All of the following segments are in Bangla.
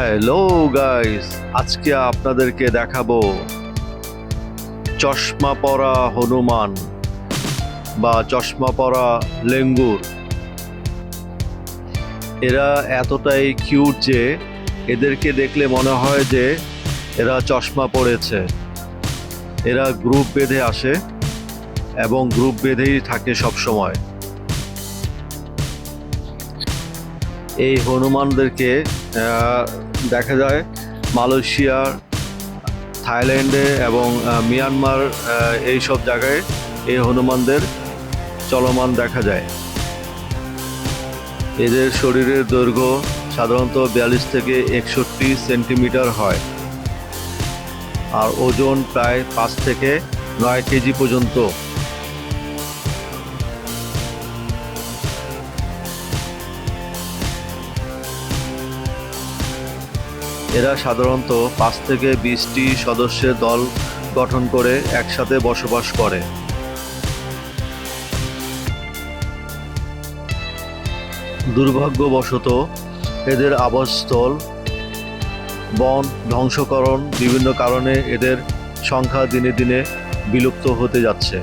হ্যালো গাইস আজকে আপনাদেরকে দেখাবো চশমা পরা হনুমান বা চশমা পরা লেঙ্গুর। এরা এতটাই কিউট যে এদেরকে দেখলে মনে হয় যে এরা চশমা পরেছে। এরা গ্রুপ বেঁধে আসে এবং গ্রুপ বেঁধেই থাকে সব সময় এই হনুমানদেরকে দেখা যায় মালয়েশিয়া, থাইল্যান্ডে এবং মিয়ানমার এই সব জায়গায় এই হনুমানদের চলমান দেখা যায়। এদের শরীরের দৈর্ঘ্য সাধারণত বিয়াল্লিশ থেকে একষট্টি সেন্টিমিটার হয় আর ওজন প্রায় পাঁচ থেকে নয় কেজি পর্যন্ত। এরা সাধারণত পাঁচ থেকে বিশটি সদস্যের দল গঠন করে একসাথে বসবাস করে। দুর্ভাগ্যবশত, এদের আবাসস্থল, বন ধ্বংসকরণ বিভিন্ন কারণে এদের সংখ্যা দিনে দিনে বিলুপ্ত হতে যাচ্ছে।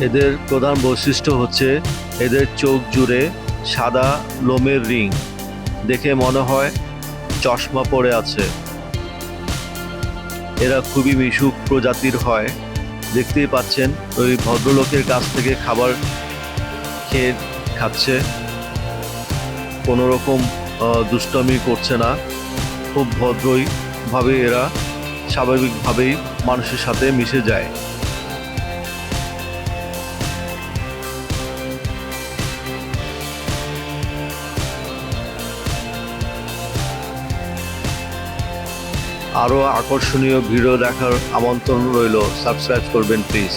এদের প্রধান বৈশিষ্ট্য হচ্ছে এদের চোখ জুড়ে সাদা লোমের রিং। দেখে মনে হয় চশমা পরে আছে। এরা খুবই মিশুক প্রজাতির হয়। দেখতেই পাচ্ছেন, ওই ভদ্রলোকের কাছ থেকে খাবার খেয়ে খাচ্ছে। কোনো রকম দুষ্টামি করছে না। খুব ভদ্রই ভাবে এরা স্বাভাবিকভাবেই মানুষের সাথে মিশে যায়। আরও আকর্ষণীয় ভিডিও দেখার আমন্ত্রণ রইল। সাবস্ক্রাইব করবেন প্লিজ